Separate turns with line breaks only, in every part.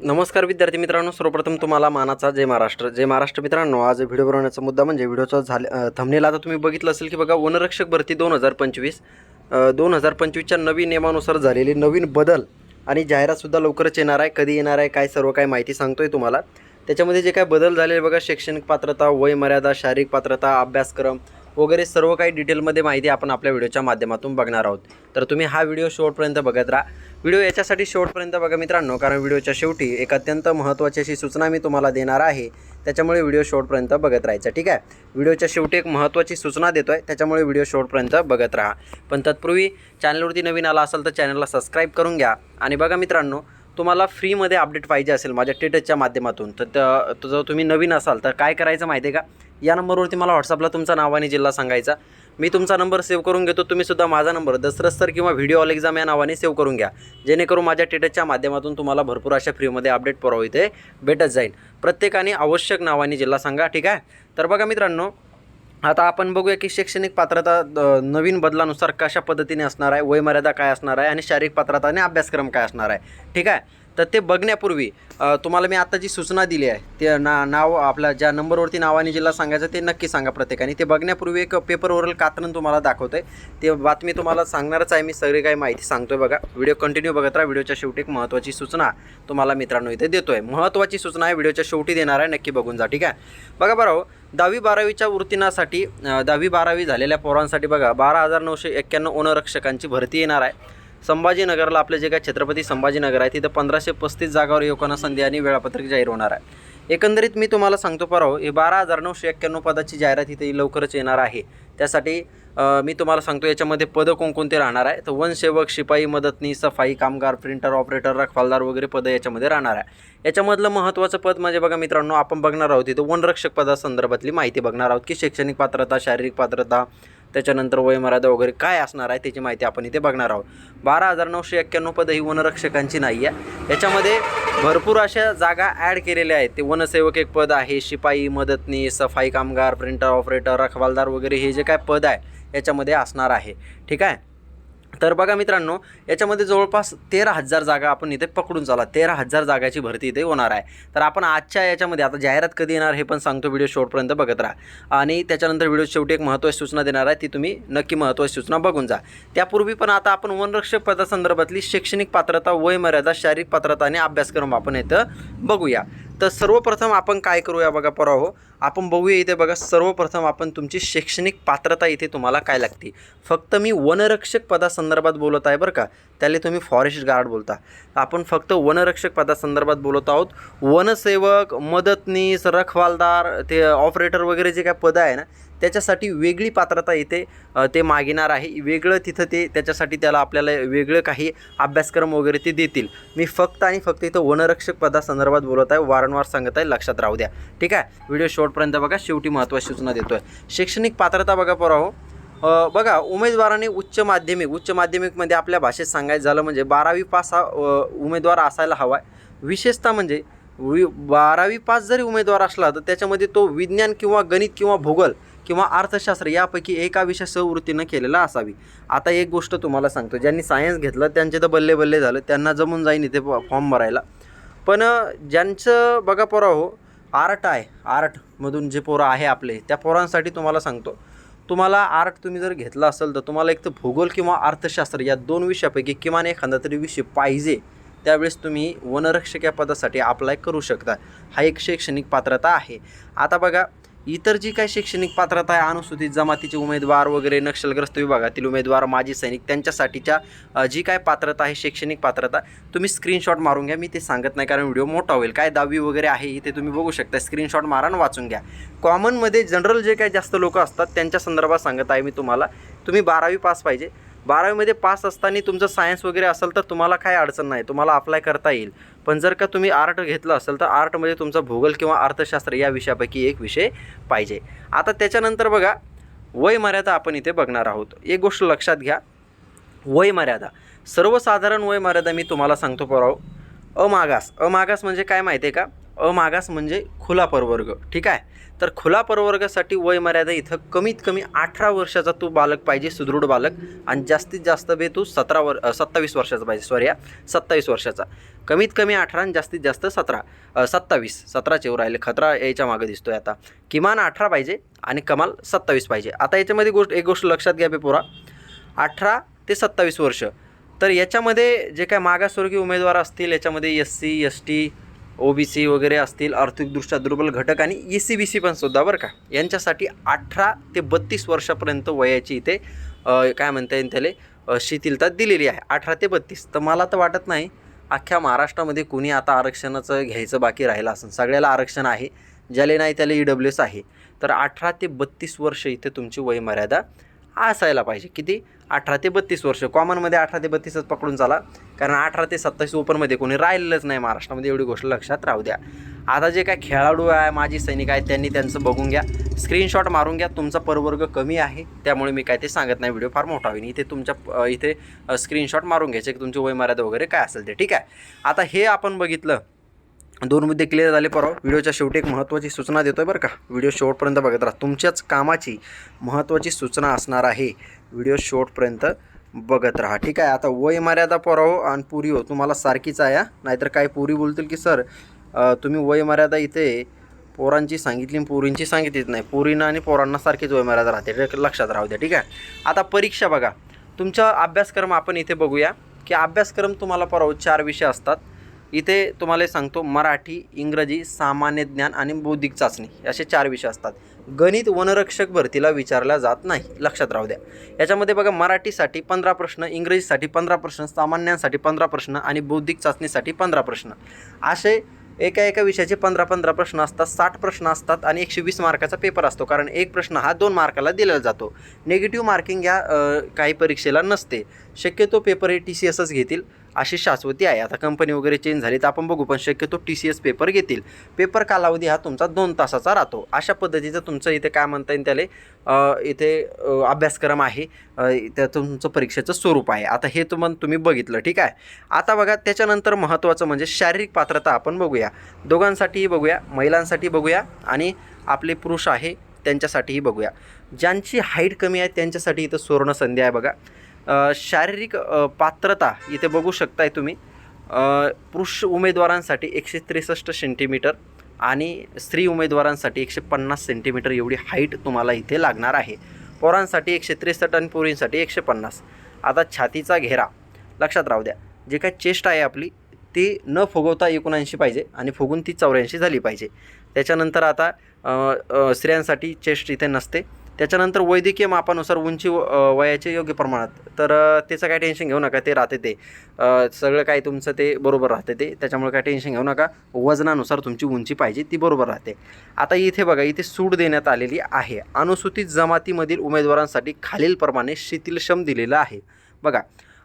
नमस्कार विद्यार्थी मित्रांनो सर्वप्रथम तुम्हाला मानाचा जय महाराष्ट्र. जय महाराष्ट्र मित्रांनो आज व्हिडिओ बनवण्याचा मुद्दा म्हणजे व्हिडिओचा झाले थमनेला आता तुम्ही बघितलं असेल की बघा वनरक्षक भरती दोन हजार पंचवीस दोन हजार पंचवीसच्या नवीन नियमानुसार झालेले नवीन बदल आणि जाहिरातसुद्धा लवकरच येणार आहे कधी येणार आहे काय सर्व काय माहिती सांगतो आहे तुम्हाला. त्याच्यामध्ये जे काय बदल झालेले बघा शैक्षणिक पात्रता वय मर्यादा शारीरिक पात्रता अभ्यासक्रम वगैरे सर्व काही डिटेलमध्ये माहिती आपण आपल्या व्हिडिओच्या माध्यमातून बघणार आहोत. तर तुम्ही हा व्हिडिओ शेवटपर्यंत बघत राहा. व्हिडिओ याच्यासाठी शेवटपर्यंत बघा मित्रांनो कारण व्हिडिओच्या शेवटी एक अत्यंत महत्त्वाची अशी सूचना मी तुम्हाला देणार आहे. त्याच्यामुळे व्हिडिओ शेवटपर्यंत बघत राहायचा ठीक आहे? व्हिडिओच्या शेवटी एक महत्त्वाची सूचना देतो आहे त्याच्यामुळे व्हिडिओ शेवटपर्यंत बघत राहा. पण तत्पूर्वी चॅनलवरती नवीन आला असाल तर चॅनलला सबस्क्राईब करून घ्या. आणि बघा मित्रांनो तुम्हाला फ्रीमध्ये अपडेट पाहिजे असेल माझ्या टेटसच्या माध्यमातून तर त- तर जर तुम्ही नवीन असाल तर काय करायचं माहिती आहे का? या नंबरवरती मला व्हॉट्सअपला तुमचा नाव आणि जिल्हा सांगायचा. मी तुमचा नंबर सेव्ह करून घेतो. तुम्हीसुद्धा माझा नंबर दसरथ सर किंवा व्हिडिओ ऑल एक्झाम या नावाने सेव्ह करून घ्या. जेणेकरून माझ्या टेटसच्या माध्यमातून तुम्हाला भरपूर अशा फ्रीमध्ये अपडेट पुरव इथे भेटत जाईल. प्रत्येकाने आवश्यक नावाने जिल्हा सांगा ठीक आहे? तर बघा मित्रांनो आता आपण बघूया की शैक्षणिक पात्रता नवीन बदलानुसार कशा पद्धतीने असणार आहे वयमर्यादा काय असणार आहे आणि शारीरिक पात्रता आणि अभ्यासक्रम काय असणार आहे ठीक आहे? तर ते बघण्यापूर्वी तुम्हाला मी आता जी सूचना दिली आहे ते ना नाव आपल्या ज्या नंबरवरती नावाने जिल्हा सांगायचं ते नक्की सांगा प्रत्येकाने. ते बघण्यापूर्वी एक पेपरवरील कात्रण तुम्हाला दाखवतंय. ते बातमी तुम्हाला सांगणारच आहे मी सगळी काही माहिती सांगतो आहे बघा. व्हिडिओ कंटिन्यू बघत राहा. व्हिडिओच्या शेवटी एक महत्त्वाची सूचना तुम्हाला मित्रांनो इथे देतो आहे महत्त्वाची सूचना आहे व्हिडिओच्या शेवटी देणार आहे नक्की बघून जा ठीक आहे? बघा बरं हो, दहावी बारावीच्या वृत्तीनासाठी दहावी बारावी झालेल्या पोरांसाठी बघा बारा हजार नऊशे एक्क्याण्णव ओनरक्षकांची भरती येणार आहे. संभाजीनगरला आपले जे काय छत्रपती संभाजीनगर आहे तिथं पंधराशे पस्तीस जागावर युवकांना संधी आणि वेळापत्रक जाहीर होणार आहे. एकंदरीत मी तुम्हाला सांगतो पराव हे बारा हजार नऊशे एक्क्याण्णव पदाची जाहिरात इथे लवकरच येणार आहे. त्यासाठी मी तुम्हाला सांगतो याच्यामध्ये पदं कोणकोणते राहणार आहे? तर वनसेवक शिपाई मदतनीस सफाई कामगार प्रिंटर ऑपरेटर रखवालदार वगैरे पदं याच्यामध्ये राहणार आहे. याच्यामधलं महत्त्वाचं पद म्हणजे बघा मित्रांनो आपण बघणार आहोत इथं वनरक्षक पदासंदर्भातली माहिती बघणार आहोत की शैक्षणिक पात्रता शारीरिक पात्रता त्याच्यानंतर वयमर्यादा वगैरे काय असणार आहे त्याची माहिती आपण इथे बघणार आहोत. बारा हजार नऊशे एक्क्याण्णव पदं ही वनरक्षकांची नाही आहे. याच्यामध्ये भरपूर अशा जागा ॲड केलेल्या आहेत. ते वनसेवक एक पद आहे शिपाई मदतनीस सफाई कामगार प्रिंटर ऑपरेटर रखवालदार वगैरे हे जे काय पद आहे याच्यामध्ये असणार आहे. ठीक आहे? तर बघा मित्रांनो याच्यामध्ये जवळपास तेरा हजार जागा आपण इथे पकडून चाला तेरा हजार जागाची भरती इथे होणार आहे. तर आपण आजच्या याच्यामध्ये आता जाहिरात कधी येणार हे पण सांगतो व्हिडिओ शेवटपर्यंत बघत राहा. आणि त्याच्यानंतर व्हिडिओ शेवटी एक महत्त्वाची सूचना देणार आहे ती तुम्ही नक्की महत्त्वाची सूचना बघून जा. त्यापूर्वी पण आता आपण वनरक्षक पदासंदर्भातली शैक्षणिक पात्रता वयमर्यादा शारीरिक पात्रता आणि अभ्यासक्रम आपण इथं बघूया. तर सर्वप्रथम आपण काय करूया बघा पराहो आपण बघूया इथे बघा सर्वप्रथम आपण तुमची शैक्षणिक पात्रता इथे तुम्हाला काय लागते? फक्त मी वनरक्षक पदासंदर्भात बोलत आहे बरं का? त्याला तुम्ही फॉरेस्ट गार्ड बोलता. आपण फक्त वनरक्षक पदासंदर्भात बोलत आहोत. वनसेवक मदतनीस रखवालदार ते ऑपरेटर वगैरे जे काय पदं आहे ना त्याच्यासाठी वेगळी पात्रता येते ते मागिणार आहे. वेगळं तिथं ते त्याच्यासाठी त्याला आपल्याला वेगळं काही अभ्यासक्रम वगैरे ते देतील. मी फक्त आणि फक्त इथं वनरक्षक पदासंदर्भात बोलत आहे. वारंवार सांगत आहे. लक्षात राहू द्या. ठीक आहे? व्हिडिओ शॉर्टपर्यंत बघा. शेवटी महत्त्वाची सूचना देतो आहे शैक्षणिक पात्रता बघा पराहो बघा उमेदवाराने उच्च माध्यमिक उच्च माध्यमिकमध्ये आपल्या भाषेत सांगायचं झालं म्हणजे बारावी पास हा उमेदवार असायला हवा आहे विशेषतः म्हणजे वि बारावी पास जरी उमेदवार असला तर त्याच्यामध्ये तो विज्ञान किंवा गणित किंवा भूगोल किंवा अर्थशास्त्र यापैकी एका विषय सहवृत्तीनं केलेला असावी. आता एक गोष्ट तुम्हाला सांगतो. ज्यांनी सायन्स घेतलं त्यांचे तर बल्ले बल्ले झालं. त्यांना जमून जाईन इथे फॉर्म भरायला. पण ज्यांचं बघा पोरा हो आर्ट आहे. आर्टमधून जे पोरं आहे आपले त्या पोरांसाठी तुम्हाला सांगतो. तुम्हाला आर्ट तुम्ही जर घेतला असेल तर तुम्हाला एक तर भूगोल किंवा अर्थशास्त्र या दोन विषयापैकी किमान एखादा तरी विषय पाहिजे. त्यावेळेस तुम्ही वनरक्षक या पदासाठी अप्लाय करू शकता. हा एक शैक्षणिक पात्रता आहे. आता बघा इतर जी काही शैक्षणिक पात्रता आहे अनुसूचित जमातीचे उमेदवार वगैरे नक्षलग्रस्त विभागातील उमेदवार माजी सैनिक त्यांच्यासाठीच्या जी काय पात्रता आहे शैक्षणिक पात्रता तुम्ही स्क्रीनशॉट मारून घ्या. मी ते सांगत नाही कारण व्हिडिओ मोठा होईल. काय दहावी वगैरे आहे इथे तुम्ही बघू शकता. स्क्रीनशॉट मारा आणि वाचून घ्या. कॉमनमध्ये जनरल जे काही जास्त लोक असतात त्यांच्या संदर्भात सांगत आहे मी तुम्हाला. तुम्ही बारावी पास पाहिजे. बारावीमध्ये पास असताना तुमचं सायन्स वगैरे असेल तर तुम्हाला काय अडचण नाही. तुम्हाला अप्लाय करता येईल. पण जर का तुम्ही आर्ट घेतलं असेल तर आर्टमध्ये तुमचा भूगोल किंवा अर्थशास्त्र या विषयापैकी एक विषय पाहिजे. आता त्याच्यानंतर बघा वय मर्यादा आपण इथे बघणार आहोत. एक गोष्ट लक्षात घ्या. वय मर्यादा. सर्वसाधारण वय मर्यादा मी तुम्हाला सांगतो पराव. अमागास. अमागास म्हणजे काय माहिती आहे का? अमागास म्हणजे खुला प्रवर्ग. ठीक आहे? तर खुला प्रवर्गासाठी वय मर्यादा इथं कमीत कमी अठरा वर्षाचा तू बालक पाहिजे सुदृढ बालक. आणि जास्तीत जास्त बे तू सतरा वर सत्तावीस वर्षाचा पाहिजे सॉरी या सत्तावीस वर्षाचा. कमीत कमी अठरा आणि जास्तीत जास्त सतरा. सत्तावीस. सतराचे वर राहिले. खतरा याच्या मागं दिसतोय आता. किमान अठरा पाहिजे आणि कमाल सत्तावीस पाहिजे. आता याच्यामध्ये गोष्ट एक गोष्ट लक्षात घ्या बे पोरा. अठरा ते सत्तावीस वर्ष. तर याच्यामध्ये जे काय मागासवर्गीय उमेदवार असतील याच्यामध्ये S C S T O B C वगैरे असतील आर्थिकदृष्ट्या दुर्बल घटक आणि ई सी बी सी पण सुद्धा बरं का. यांच्यासाठी अठरा ते बत्तीस वर्षापर्यंत वयाची इथे काय म्हणता येईल त्याला शिथिलता दिलेली आहे. अठरा ते बत्तीस. तर मला तर वाटत नाही अख्ख्या महाराष्ट्रामध्ये कुणी आता आरक्षणाचं घ्यायचं बाकी राहिलं असेल. सगळ्याला आरक्षण आहे ज्याले नाही त्याला ई डब्ल्यू एस आहे. तर अठरा ते बत्तीस वर्ष इथे तुमची वयमर्यादा असायला पाहिजे. किती? अठरा ते बत्तीस वर्ष. कॉमनमध्ये अठरा ते बत्तीसच पकडून चाला. कारण अठरा ते सत्तावीस ओपनमध्ये कोणी राहिलेलंच नाही महाराष्ट्रामध्ये. एवढी गोष्ट लक्षात राहू द्या. आता जे काय खेळाडू आहे माजी सैनिक आहेत त्यांनी त्यांचं बघून घ्या. स्क्रीनशॉट मारून घ्या. तुमचा परवर्ग कमी आहे. त्यामुळे मी काय ते सांगत नाही. व्हिडिओ फार मोठा होईल इथे तुमच्या इथे स्क्रीनशॉट मारून घ्यायचे की तुमची वयमर्यादा वगैरे काय असेल ते. ठीक आहे? आता हे आपण बघितलं. दोन मुद्दे क्लिअर झाले परवा. व्हिडिओच्या शेवटी एक महत्त्वाची सूचना देतोय बरं का. व्हिडिओ शेवटपर्यंत बघत राहा. तुमच्याच कामाची महत्त्वाची सूचना असणार आहे. व्हिडिओ शेवटपर्यंत बघत राहा. ठीक आहे? आता वय मर्यादा पोराहो आणि पुरी हो. तुम्हाला सारखीच आहे नाहीतर काही पुरी बोलतील की सर तुम्ही वय मर्यादा इथे पोरांची सांगितली आणि पोरींची सांगितलीच नाही. पोरींना आणि पोरांना सारखीच वय मर्यादा राहते. लक्षात राहू द्या. ठीक आहे? आता परीक्षा बघा. तुमचा अभ्यासक्रम आपण इथे बघूया. की अभ्यासक्रम तुम्हाला परवा चार विषय असतात. इथे तुम्हाला सांगतो मराठी इंग्रजी सामान्य ज्ञान आणि बौद्धिक चाचणी असे चार विषय असतात. गणित वनरक्षक भरतीला विचारला जात नाही लक्षात राहू द्या. याच्यामध्ये बघा मराठीसाठी पंधरा प्रश्न इंग्रजीसाठी पंधरा प्रश्न सामान्यांसाठी पंधरा प्रश्न आणि बौद्धिक चाचणीसाठी पंधरा प्रश्न. असे एका एका विषयाचे पंधरा पंधरा प्रश्न असतात साठ प्रश्न असतात आणि एकशे वीस मार्काचा पेपर असतो कारण एक प्रश्न हा दोन मार्काला दिला जातो. निगेटिव्ह मार्किंग या काही परीक्षेला नसते. शक्यतो पेपर हे टी सी एसच घेतील. अशी शाश्वती आहे. आता कंपनी वगैरे चेंज झाली तर आपण बघू पण शक्यतो टी सी एस पेपर घेतील. पेपर कालावधी हा तुमचा दोन तासाचा राहतो. अशा पद्धतीचं तुमचं इथे काय म्हणता येईल त्याला? इथे अभ्यासक्रम आहे. त्या तुमचं परीक्षेचं स्वरूप आहे. आता हे तुम्हाला तुम्ही बघितलं ठीक आहे? आता बघा त्याच्यानंतर महत्त्वाचं म्हणजे शारीरिक पात्रता आपण बघूया. दोघांसाठीही बघूया महिलांसाठी बघूया आणि आपले पुरुष आहे त्यांच्यासाठीही बघूया. ज्यांची हाईट कमी आहे त्यांच्यासाठी इथं सुवर्ण संधी आहे बघा. शारीरिक पात्रता इथे बघू शकताय तुम्ही. पुरुष उमेदवारांसाठी एकशे त्रेसष्ट सेंटीमीटर आणि स्त्री उमेदवारांसाठी एकशे पन्नास सेंटीमीटर एवढी हाईट तुम्हाला इथे लागणार आहे. पोरांसाठी एकशे त्रेसष्ट आणि पोरींसाठी एकशे पन्नास. आता छातीचा घेरा. लक्षात राहू द्या. जे काय चेस्ट आहे आपली ती न फुगवता एकोणऐंशी पाहिजे आणि फुगून ती चौऱ्याऐंशी झाली पाहिजे. त्याच्यानंतर आता स्त्रियांसाठी चेस्ट इथे नसते. त्याच्यानंतर वैद्यकीय मापानुसार उंची व- वयाचे योग्य प्रमाणात. तर त्याचं काय टेन्शन घेऊ नका ते राहते ते. सगळं काय तुमचं ते बरोबर राहते ते. त्याच्यामुळे काय टेन्शन घेऊ नका. वजनानुसार तुमची उंची पाहिजे ती बरोबर राहते. आता इथे बघा इथे सूट देण्यात आलेली आहे. अनुसूचित जमातीमधील उमेदवारांसाठी खालीलप्रमाणे शिथिलक्षम दिलेलं आहे. बघा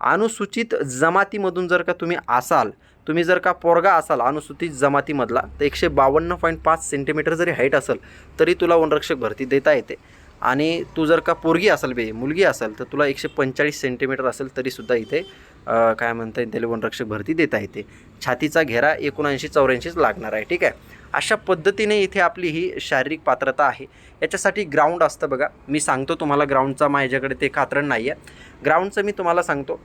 अनुसूचित जमातीमधून जर का तुम्ही असाल तुम्ही जर का पोरगा असाल अनुसूचित जमातीमधला तर एकशे बावन्न पॉईंट पाच सेंटीमीटर जरी हाईट असेल तरी तुला वनरक्षक भरती देता येते. आणि तू जर का पोरगी असेल बे मुलगी असेल तर तुला एकशे पंचेचाळीस सेंटीमीटर असेल तरीसुद्धा इथे काय म्हणता येईल त्याला वनरक्षक भरती देता येते. छातीचा घेरा एकोणऐंशी चौऱ्याऐंशीच लागणार आहे ठीक आहे? अशा पद्धतीने इथे आपली ही शारीरिक पात्रता आहे. याच्यासाठी ग्राउंड असतं बघा. मी सांगतो तुम्हाला ग्राउंडचा माझ्याकडे ते कात्रण नाही आहे ग्राउंडचं मी तुम्हाला सांगतो.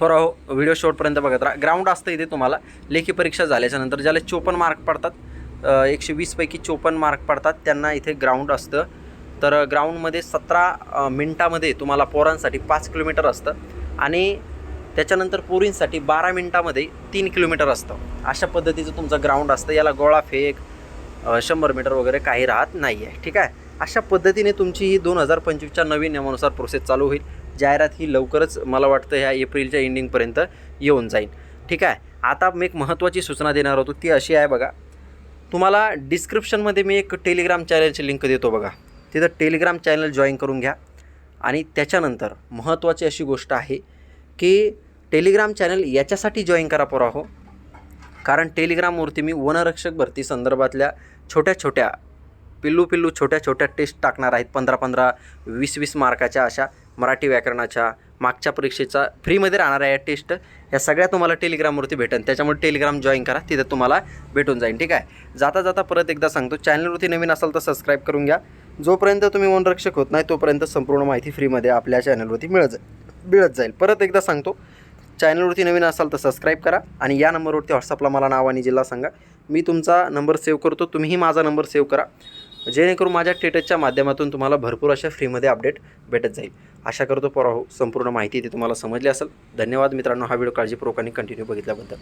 बरं हो व्हिडिओ शॉर्टपर्यंत बघत राहा. ग्राउंड असतं इथे तुम्हाला. लेखी परीक्षा झाल्याच्यानंतर ज्याला चोपन्न मार्क पडतात एकशे वीसपैकी चोपन्न मार्क पडतात त्यांना इथे ग्राउंड असतं. तर ग्राउंडमध्ये सतरा मिनटामध्ये तुम्हाला पोरांसाठी पाच किलोमीटर असतं आणि त्याच्यानंतर पोरींसाठी बारा मिनटामध्ये तीन किलोमीटर असतं. अशा पद्धतीचं तुमचं ग्राउंड असतं. याला गोळा फेक शंभर मीटर वगैरे काही राहत नाही आहे ठीक आहे? अशा पद्धतीने तुमची ही दोन हजार पंचवीसच्या नवीन नियमानुसार प्रोसेस चालू होईल. जाहिरात ही लवकरच मला वाटतं ह्या एप्रिलच्या एंडिंगपर्यंत येऊन जाईल. ठीक आहे? आता मी एक महत्त्वाची सूचना देणार होतो. ती अशी आहे बघा. तुम्हाला डिस्क्रिप्शनमध्ये मी एक टेलिग्राम चॅनलची लिंक देतो बघा. तिथं टेलिग्राम चॅनल जॉईन करून घ्या. आणि त्याच्यानंतर महत्त्वाची अशी गोष्ट आहे की टेलिग्राम चॅनल याच्यासाठी जॉईन करा पोरा हो कारण टेलिग्रामवरती मी वनरक्षक भरती संदर्भातल्या छोट्या छोट्या पिल्लू पिल्लू छोट्या छोट्या टेस्ट टाकणार आहेत. पंधरा पंधरा वीस वीस मार्काच्या अशा मराठी व्याकरणाच्या मागच्या परीक्षेचा फ्रीमध्ये राहणाऱ्या या टेस्ट या सगळ्या तुम्हाला टेलिग्रामवरती भेटेल त्याच्यामुळे टेलिग्राम जॉईन करा. तिथं तुम्हाला भेटून जाईल ठीक आहे? जाता जाता परत एकदा सांगतो. चॅनलवरती नवीन असाल तर सबस्क्राईब करून घ्या. जोपर्यंत तुम्ही वनरक्षक होत नाही तोपर्यंत संपूर्ण माहिती फ्रीमध्ये आपल्या चॅनलवरती मिळत जाईल मिळत जाईल. परत एकदा सांगतो चॅनलवरती नवीन असाल तर सबस्क्राईब करा आणि या नंबरवरती व्हॉट्सअपला मला नाव आणि जिल्हा सांगा. मी तुमचा नंबर सेव्ह करतो तुम्हीही माझा नंबर सेव्ह करा. जेणेकरून माझ्या टेटसच्या माध्यमातून तुम्हाला भरपूर अशा फ्रीमध्ये अपडेट भेटत जाईल. आशा करतो पराहो संपूर्ण माहिती ती तुम्हाला समजली असेल. धन्यवाद मित्रांनो हा व्हिडिओ आणि कंटिन्यू बघितल्याबद्दल.